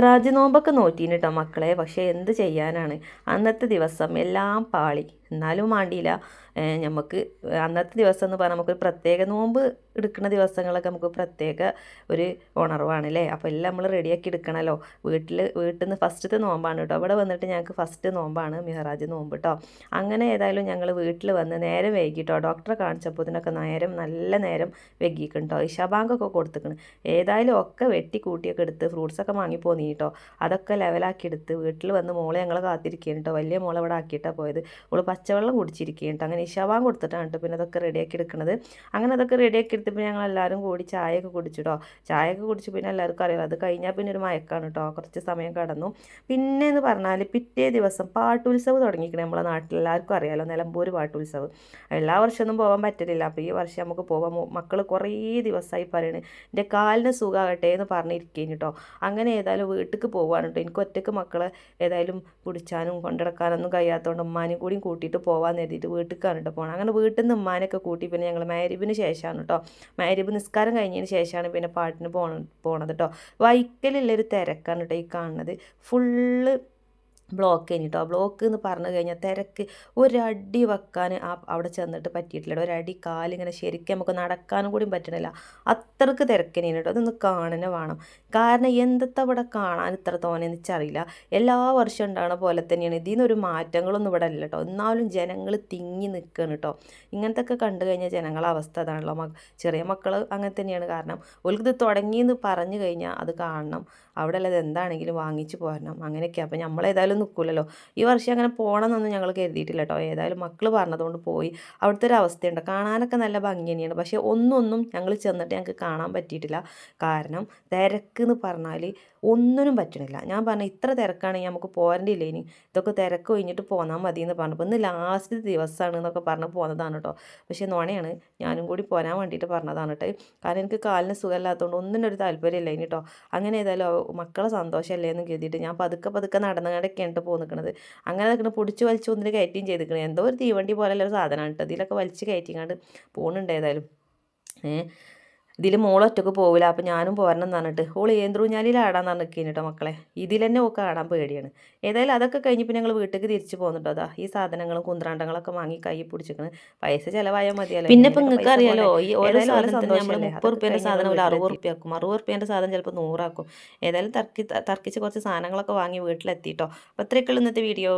പ്രാജനോമ്പൊക്കെ നോറ്റീന് കേട്ടോ മക്കളെ. പക്ഷേ എന്ത് ചെയ്യാനാണ്? അന്നത്തെ ദിവസം എല്ലാം പാളി. എന്നാലും വേണ്ടിയില്ല നമുക്ക് അന്നത്തെ ദിവസം എന്ന് പറഞ്ഞാൽ നമുക്കൊരു പ്രത്യേക നോമ്പ് എടുക്കുന്ന ദിവസങ്ങളൊക്കെ നമുക്ക് പ്രത്യേക ഒരു ഉണർവാണ് അല്ലേ അപ്പോൾ എല്ലാം നമ്മൾ റെഡിയാക്കി എടുക്കണമല്ലോ വീട്ടിൽ വീട്ടിൽ നിന്ന് ഫസ്റ്റത്തെ നോമ്പാണ് കേട്ടോ അവിടെ വന്നിട്ട് ഞങ്ങൾക്ക് ഫസ്റ്റ് നോമ്പാണ് മിഹറാജ് നോമ്പ് കേട്ടോ അങ്ങനെ ഏതായാലും ഞങ്ങൾ വീട്ടിൽ വന്ന് നേരം വൈകിട്ടോ ഡോക്ടറെ കാണിച്ചപ്പോൾ ഇതിനൊക്കെ നേരം നല്ല നേരം വൈകിക്കും കേട്ടോ ഇഷാബാങ്കൊക്കെ കൊടുത്തിക്കണം. ഏതായാലും ഒക്കെ വെട്ടി കൂട്ടിയൊക്കെ എടുത്ത് ഫ്രൂട്ട്സൊക്കെ വാങ്ങിപ്പോന്നി കേട്ടോ അതൊക്കെ ലെവലാക്കി എടുത്ത് വീട്ടിൽ വന്ന് മോളെ ഞങ്ങൾ കാത്തിരിക്കുകയാണ് കേട്ടോ വലിയ മോളെ ഇവിടെ ആക്കിയിട്ടാണ് പോയത്. അവൾ പച്ചവെള്ളം കുടിച്ചിരിക്കുകയാണ് കേട്ടോ അങ്ങനെ ഇഷാബാങ് കൊടുത്തിട്ടാണ് കേട്ടോ പിന്നെ അതൊക്കെ റെഡിയാക്കി എടുക്കുന്നത് അങ്ങനെ അതൊക്കെ റെഡിയാക്കി എടുത്തപ്പോൾ ഞങ്ങൾ എല്ലാവരും കൂടി ചായയൊക്കെ കുടിച്ചിട്ടോ. ചായയൊക്കെ കുടിച്ച് പിന്നെ എല്ലാവർക്കും അറിയാം അത് കഴിഞ്ഞാൽ പിന്നെ ഒരു മയക്കാണ് കേട്ടോ കുറച്ച് സമയം കടന്നു. പിന്നെ എന്ന് പറഞ്ഞാൽ പിറ്റേ ദിവസം പാട്ടുത്സവ് തുടങ്ങിയിരിക്കണം നമ്മളെ നാട്ടിൽ. എല്ലാവർക്കും അറിയാമല്ലോ നിലമ്പൂർ പാട്ടുത്സവ്. എല്ലാ വർഷമൊന്നും പോകാൻ പറ്റലില്ല. അപ്പോൾ ഈ വർഷം നമുക്ക് പോകാൻ മക്കൾ കുറേ ദിവസമായി പറയണേ. എന്റെ കാലിന് സുഖമാകട്ടെ എന്ന് പറഞ്ഞിരിക്കേന് കേട്ടോ അങ്ങനെ ഏതായാലും വീട്ടിലേക്ക് പോകാൻ കേട്ടോ എനിക്ക് ഒറ്റയ്ക്ക് മക്കളെ ഏതായാലും പിടിച്ചാനും കൊണ്ടിടക്കാനൊന്നും കഴിയാത്തതുകൊണ്ട് ഉമ്മാനും കൂടിയും കൂട്ടിയിട്ട് പോകാൻ നേരിട്ട് വീട്ടിലേക്കാണ് കേട്ടോ പോകണം അങ്ങനെ വീട്ടിൽ നിന്ന് ഉമ്മാനൊക്കെ കൂട്ടി പിന്നെ ഞങ്ങൾ മാരിബിന് ശേഷമാണ് കേട്ടോ മാരിബ് നിസ്കാരം കഴിഞ്ഞതിന് ശേഷമാണ് പിന്നെ പാട്ടിന് പോണ പോണത് കേട്ടോ വൈക്കലുള്ളൊരു തിരക്കാണ് കേട്ടോ ഈ കാണുന്നത്. ഫുള്ള് ബ്ലോക്ക് കഴിഞ്ഞിട്ടോ ബ്ലോക്ക് എന്ന് പറഞ്ഞു കഴിഞ്ഞാൽ തിരക്ക്. ഒരടി വെക്കാൻ ആ അവിടെ ചെന്നിട്ട് പറ്റിയിട്ടില്ല ഒരടി കാലിങ്ങനെ ശരിക്കും നമുക്ക് നടക്കാനും കൂടി പറ്റണില്ല. അത്രയ്ക്ക് തിരക്കിനേന് കേട്ടോ അതൊന്ന് കാണുന്ന വേണം. കാരണം എന്തത്തെ അവിടെ കാണാൻ ഇത്ര തോന്നിയെന്ന് വെച്ചറിയില്ല എല്ലാ വർഷം ഉണ്ടാകുന്ന പോലെ തന്നെയാണ്. ഇതിൽ നിന്നൊരു മാറ്റങ്ങളൊന്നും ഇവിടെ അല്ല കേട്ടോ എന്നാലും ജനങ്ങൾ തിങ്ങി നിൽക്കുകയാണ് കേട്ടോ ഇങ്ങനത്തെ ഒക്കെ കണ്ടു കഴിഞ്ഞാൽ ജനങ്ങളെ അവസ്ഥ അതാണല്ലോ. ചെറിയ മക്കൾ അങ്ങനെ തന്നെയാണ് കാരണം ഓൽക്കിത് തുടങ്ങിയെന്ന് പറഞ്ഞു കഴിഞ്ഞാൽ അത് കാണണം. അവിടെ ഉള്ളത് എന്താണെങ്കിലും വാങ്ങിച്ചു പോരണം. അങ്ങനെയൊക്കെ അപ്പം നമ്മളേതായാലും നിൽക്കില്ലല്ലോ ഈ വർഷം അങ്ങനെ പോകണമെന്നൊന്നും ഞങ്ങൾ കരുതിയിട്ടില്ല കേട്ടോ ഏതായാലും മക്കൾ പറഞ്ഞതുകൊണ്ട് പോയി. അവിടുത്തെ ഒരു അവസ്ഥയുണ്ട്. കാണാനൊക്കെ നല്ല ഭംഗി തന്നെയാണ്. പക്ഷേ ഒന്നൊന്നും ഞങ്ങൾ ചെന്നിട്ട് ഞങ്ങൾക്ക് കാണാൻ പറ്റിയിട്ടില്ല. കാരണം തിരക്ക് എന്ന് പറഞ്ഞാൽ ഒന്നിനും പറ്റണില്ല. ഞാൻ പറഞ്ഞു ഇത്ര തിരക്കാണെങ്കിൽ നമുക്ക് പോരണ്ടില്ല ഇനി? ഇതൊക്കെ തിരക്ക് കഴിഞ്ഞിട്ട് പോന്നാൽ മതി എന്ന് പറഞ്ഞപ്പോൾ ഇന്ന് ലാസ്റ്റ് ദിവസമാണ് എന്നൊക്കെ പറഞ്ഞ് പോകുന്നതാണ് കേട്ടോ പക്ഷേ നോണയാണ്. ഞാനും കൂടി പോരാൻ വേണ്ടിയിട്ട് പറഞ്ഞതാണ് കേട്ടോ കാരണം എനിക്ക് കാലിന് സുഖമില്ലാത്തതുകൊണ്ട് ഒന്നിനൊരു താല്പര്യമില്ല ഇനി കേട്ടോ അങ്ങനെ ഏതായാലും മക്കളെ സന്തോഷമല്ലേ എന്ന് കരുതിയിട്ട് ഞാൻ പതുക്കെ പതുക്കെ നടന്നുകൊണ്ടൊക്കെയാണ് കേട്ടോ പോകുന്നത് നിൽക്കുന്നത് അങ്ങനെ നിൽക്കുന്നത് പൊടിച്ച് വലിച്ച് ഒന്നിന് കയറ്റിയും ചെയ്തിരിക്കണേ എന്തോ ഒരു തീവണ്ടി പോലെയുള്ള ഒരു സാധനമാണ് കേട്ടോ ഇതിലൊക്കെ വലിച്ച് കയറ്റിങ്ങാണ്ട് പോകുന്നുണ്ട് ഏതായാലും ഏഹ് ഇതിൽ മോളൊറ്റക്ക് പോവില്ല അപ്പം ഞാനും പോരണം എന്ന് പറഞ്ഞിട്ട് ഓൾ ഏന്ത്രൂഞ്ഞാലിൽ ആടാന്ന് കേട്ടോ മക്കളെ ഇതിൽ തന്നെ ഒക്കെ ആടാൻ പേടിയാണ്. ഏതായാലും അതൊക്കെ കഴിഞ്ഞ് പിന്നെ ഞങ്ങൾ വീട്ടിലേക്ക് തിരിച്ചു പോകുന്നുണ്ടോ അതാ ഈ സാധനങ്ങളും കുന്ത്രാണ്ടങ്ങളൊക്കെ വാങ്ങി കൈ പിടിച്ചിരിക്കണ് പൈസ ചിലവായാൽ മതിയല്ലോ പിന്നെ ഇപ്പം നിങ്ങൾക്ക് അറിയാലോ ഈ ഓരോ നമ്മൾ മുപ്പത് റുപ്യേന്റെ സാധനം ഒരു അറുപത് റുപ്യ ആക്കും അറുപത് റുപ്യേന്റെ സാധനം ചിലപ്പോൾ നൂറാക്കും. ഏതായാലും തർക്കി തർക്കിച്ച് കുറച്ച് സാധനങ്ങളൊക്കെ വാങ്ങി വീട്ടിലെത്തിയിട്ടോ അപ്പോൾ അത്രയൊക്കെയുള്ളൂ ഇന്നത്തെ വീഡിയോ.